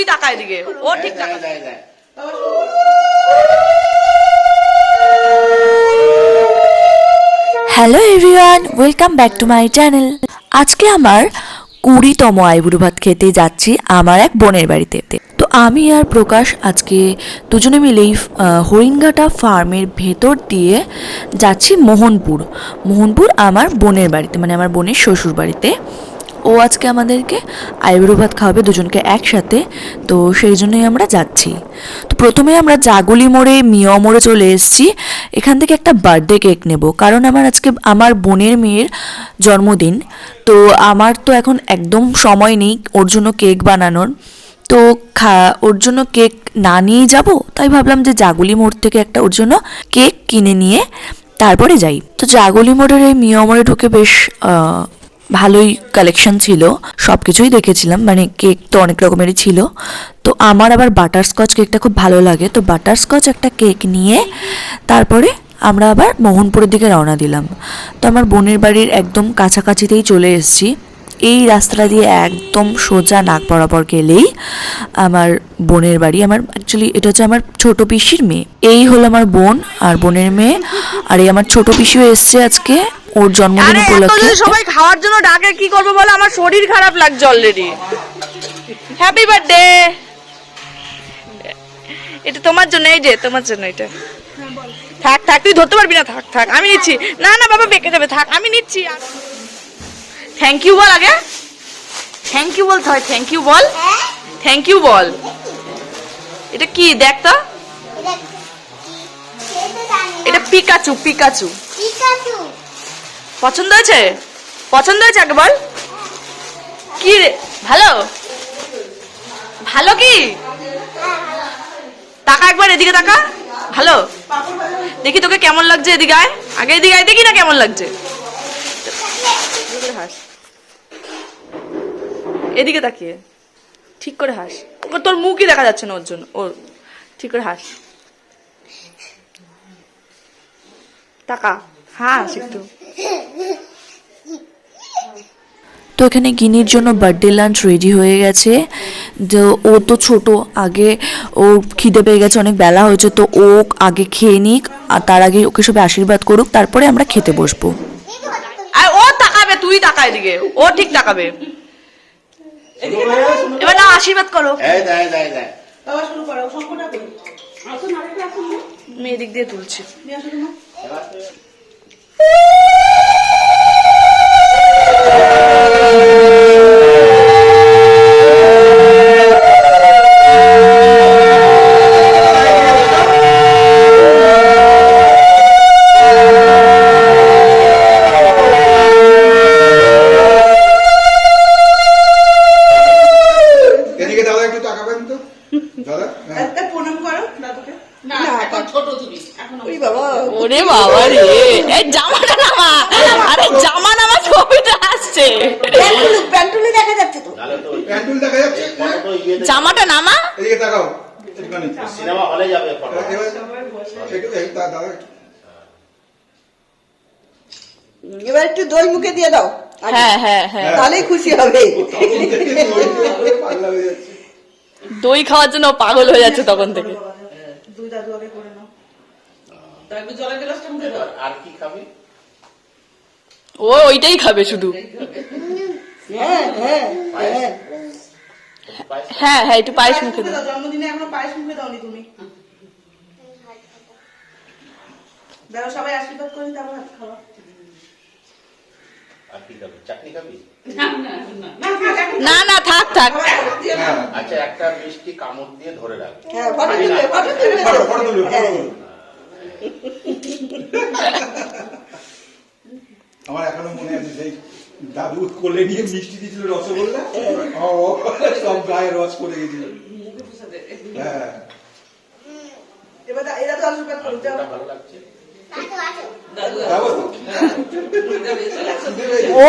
তুই টাকা এদিকে ও ঠিক। Hello everyone welcome back to my channel আজকে আমার কুড়িতম আইবুড়ো ভাত খেতে যাচ্ছি আমার এক বোনের বাড়িতে। তো আমি আর প্রকাশ আজকে দুজনে মিলেই হরিঙ্গাটা ফার্মের ভেতর দিয়ে যাচ্ছি মোহনপুর। মোহনপুর আমার বোনের বাড়িতে মানে আমার বোনের শ্বশুর বাড়িতে ও আজকে আমাদেরকে আইবুড়ো ভাত খাওয়াবে দুজনকে একসাথে, তো সেই জন্যই আমরা যাচ্ছি। তো প্রথমে আমরা জাগুলি মোড়ে, মিয়া মোড়ে চলে এসেছি। এখান থেকে একটা বার্থডে কেক নেব, কারণ আমার আজকে আমার বোনের মেয়ের জন্মদিন। তো আমার তো এখন একদম সময় নেই ওর জন্য কেক বানানোর। তো খা, ওর জন্য কেক না নিয়ে যাব, তাই ভাবলাম যে জাগুলি মোড় থেকে একটা ওর জন্য কেক কিনে নিয়ে তারপরে যাই। তো জাগলি মোড়ের এই মিয়া মোড়ে ঢুকে বেশ ভালোই কালেকশন ছিল সব কিছুই দেখেছিলাম মানে কেক তো অনেক রকমেরই ছিল। তো আমার আবার বাটারস্কচ কেকটা খুব ভালো লাগে, তো বাটারস্কচ একটা কেক নিয়ে তারপরে আমরা আবার মোহনপুরের দিকে রওনা দিলাম। তো আমার বোনের বাড়ির একদম কাছাকাছিতেই চলে এসেছি। এই রাস্তাটা দিয়ে একদম সোজা নাক বরাবর গেলেই আমার বোনের বাড়ি, আমার অ্যাকচুয়ালি এটা হচ্ছে আমার ছোট পিসির মেয়ে। এই হলো আমার বোন আর বোনের মেয়ে, আর এই আমার ছোট পিসিও এসছে আজকে। ওর জন্মদিন উপলক্ষে। সবাই খাওয়ার জন্য ডাকে কি করব বলো? আমার শরীর খারাপ লাগছে অলরেডি হ্যাপি বার্থডে এটা তোমার জন্য এই যে তোমার জন্য এটা। থাক থাক তুই ধরতে পারবি না থাক থাক আমি নিচ্ছি। না না বাবা বেঁকে যাবে থাক আমি নিচ্ছি। থ্যাংক ইউ বল আগে। থ্যাংক ইউ বলতে হয় থ্যাংক ইউ বল। থ্যাংক ইউ বল। এটা কি? দেখ তো। এটা পিকাচু পিকাচু পছন্দ হয়েছে? পছন্দ হয়েছে আগে বল কি রে? ভালো? ভালো কি? টাকা একবার এদিকে টাকা ভালো? দেখি তোকে কেমন লাগছে এদিকে আয়। আগে এদিকে আয়, দেখি না কেমন লাগছে। এদিকে তাকিয়ে। ঠিক করে হাস। তোর মুখই দেখা যাচ্ছে না ওর জন্য। ওর ঠিক করে হাস। টাকা হাস একটু। তো এখানে গিনির জন্য বার্থডে লাঞ্চ রেডি হয়ে গেছে। তো ও তো ছোট আগে ও খিদে পেয়ে গেছে অনেক বেলা হয়েছে তো ও আগে খেয়ে নিক আর তার আগে ওকে সবাই আশীর্বাদ করুক তারপরে আমরা খেতে বসবো। আর ও তাকাবে তুই তাকা এদিকে ও ঠিক তাকাবে। এবার না আশীর্বাদ করো। মেয়ে দিক দিয়ে তুলছি। এদিকে একটুখানি সিনেমা হলে যাবে এবার একটু দাদা এবার একটু দই মুখে দিয়ে দাও। হ্যাঁ হ্যাঁ হ্যাঁ। তাহলেই খুশি হবে। দই হয়ে খাওয়ার জন্য পাগল হয়ে যাচ্ছে তখন থেকে। দুই দাদু আগে করে নাও। এবার আর কি খাবি? ও ওইটাই খাবে শুধু। হ্যাঁ হ্যাঁ হ্যাঁ। হ্যাঁ হ্যাঁ একটু পায়েস মুখে দাও। জন্মদিনে এখনও পায়েস মুখে দাওনি তুমি? দাদা সবাই আশীর্বাদ করি তারপর হাত খাওয়া আর কি খাবি? চাটনি খাবি? না না থাক থাক। হ্যাঁ আচ্ছা একটা মিষ্টি কামড় দিয়ে ধরে রাখ। হ্যাঁ হ্যাঁ। আমার এখনও মনে আছে সেই দাদু কোলে নিয়ে মিষ্টি দিয়েছিল রসগোল্লা? ও সব গায়ে রস পড়ে গেছিল। হ্যাঁ?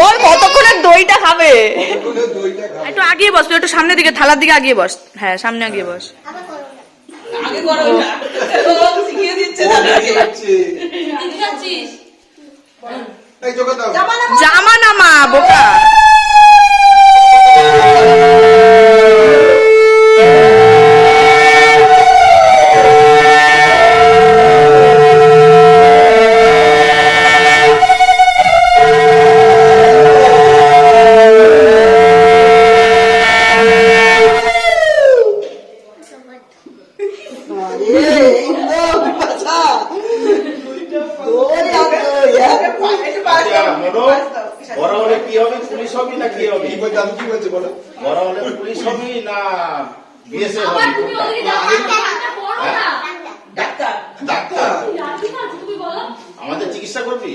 ওর কতক্ষণের দইটা খাবে? ওগুলো দইটা খাব। একটু আগিয়ে বস তুই একটু সামনের দিকে থালার দিকে আগিয়ে বস। হ্যাঁ সামনে আগিয়ে বস। ও দেখে জামা নামা বোকা। হবি না বিএসএফ আবার হবি তুমি ওদিকে যাও না পড়ো না। ডাক্তার। ডাক্তার? তুমি বলো? আমাদের চিকিৎসা করবি?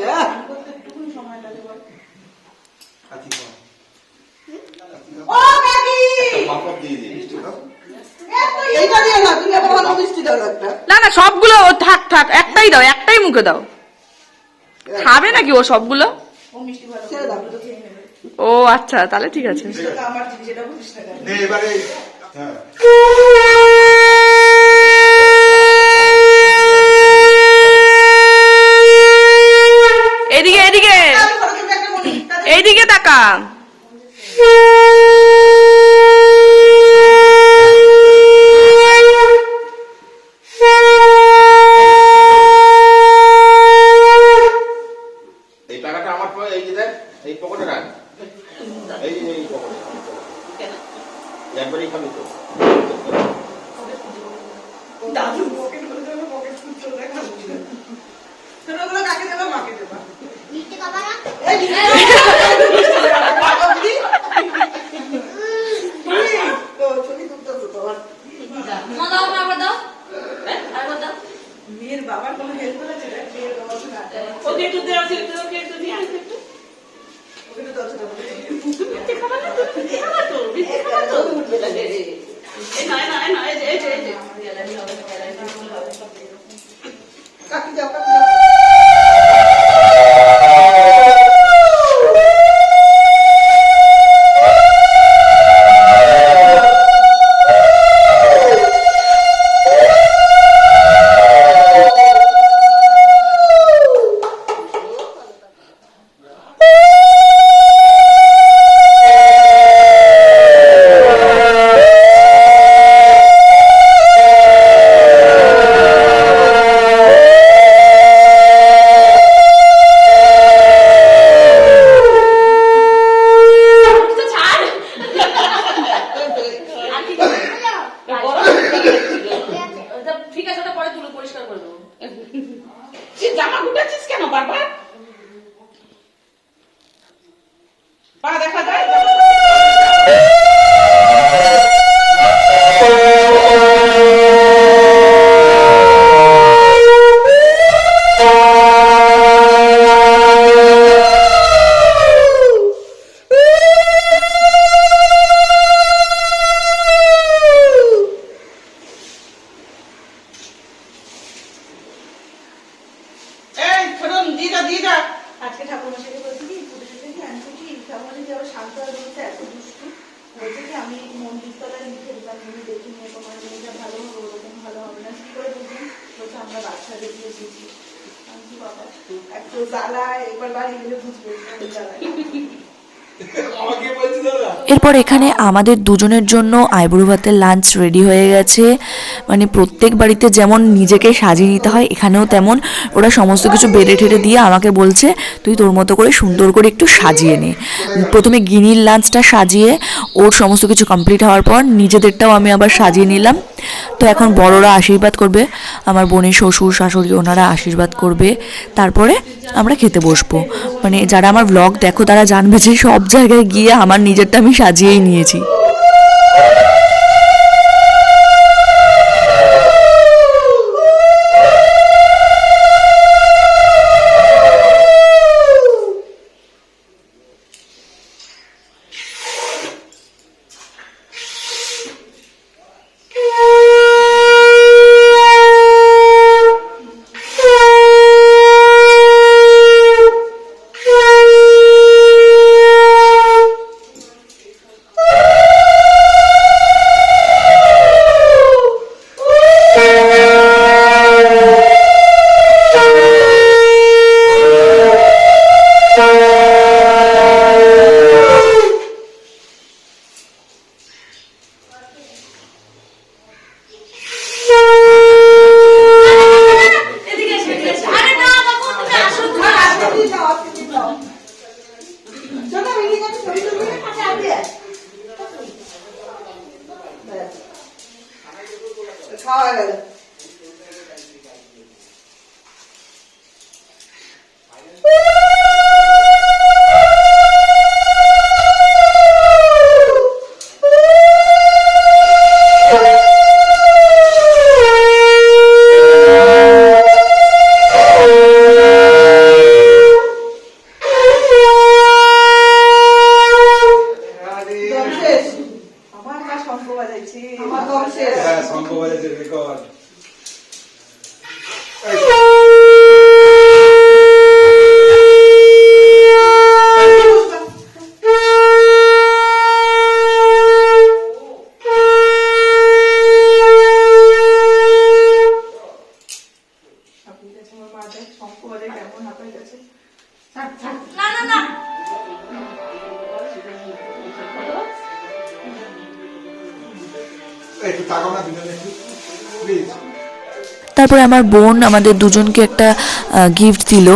হ্যাঁ। ও কাকি! দিয়ে না না সবগুলো ও থাক থাক একটাই দাও একটাই মুখে দাও। খাবে নাকি ও সবগুলো? ও আচ্ছা তাহলে ঠিক আছে। হ্যাঁ। এদিকে এদিকে। এইদিকে তাকা 哎你 তুই জামা গুটাচ্ছিস কেন বারবার? পা দেখা যায় একটু জ্বালায় এবার বাড়ি গেলে বুঝবে জ্বালায় এরপর এখানে আমাদের দুজনের জন্য আইবুড়ো ভাতের লাঞ্চ রেডি হয়ে গেছে। মানে প্রত্যেক বাড়িতে যেমন নিজেকে সাজিয়ে নিতে হয়, এখানেও তেমন। ওরা সমস্ত কিছু বেড়ে ঠেড়ে দিয়ে আমাকে বলছে, তুই তোর মতো করে সুন্দর করে একটু সাজিয়ে নে। প্রথমে গিনির লাঞ্চটা সাজিয়ে, ওর সমস্ত কিছু কমপ্লিট হওয়ার পর নিজেদেরটাও আমি আবার সাজিয়ে নিলাম। তো এখন বড়রা আশীর্বাদ করবে, আমার বোনের শ্বশুর শাশুড়ি ওনারা আশীর্বাদ করবে। তারপরে আমরা খেতে বসবো। মানে যারা আমার ব্লগ দেখো, তারা জানবে যে সব জায়গায় গিয়ে আমার নিজেরটা আমি সাজিয়েই নিয়েছি। খাওয়া তারপরে আমার বোন আমাদের দুজনকে একটা গিফট দিল।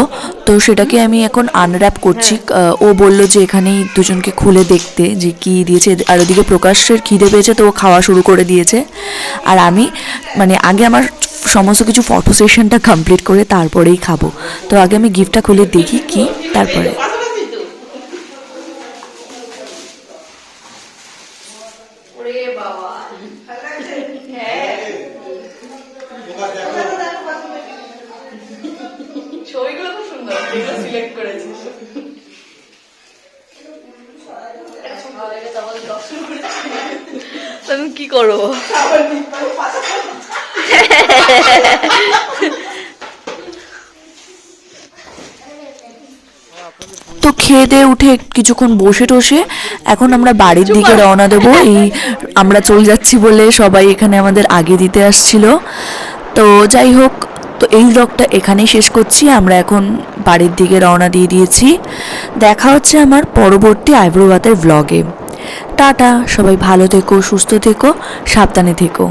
তো সেটাকে আমি এখন আনর্যাপ করছি। ও বলল যে এখানেই দুজনকে খুলে দেখতে যে কি দিয়েছে। আর ওদিকে প্রকাশের খিদে পেয়েছে তো ও খাওয়া শুরু করে দিয়েছে। আর আমি মানে আগে আমার সমস্ত কিছু ফটো সেশনটা কমপ্লিট করে তারপরেই খাব। তো আগে আমি গিফটটা খুলে দেখি কি তারপরে পাশাপাশি তো ওরে বাবা তোমার দেখো ছবিগুলো খুব সুন্দর করেছিস তুমি কি করব? তো খেয়ে দিয়ে উঠে কিছুক্ষণ বসে টসে এখন আমরা বাড়ির দিকে রওনা দেবো। এই আমরা চলে যাচ্ছি বলে সবাই এখানে আমাদের আগে দিতে আসছিল। তো যাই হোক তো এই ব্লগটা এখানেই শেষ করছি। আমরা এখন বাড়ির দিকে রওনা দিয়ে দিয়েছি। দেখা হচ্ছে আমার পরবর্তী আইব্রোবাতের ব্লগে টাটা, সবাই ভালো থেকো, সুস্থ থেকো, সাবধানে থেকো।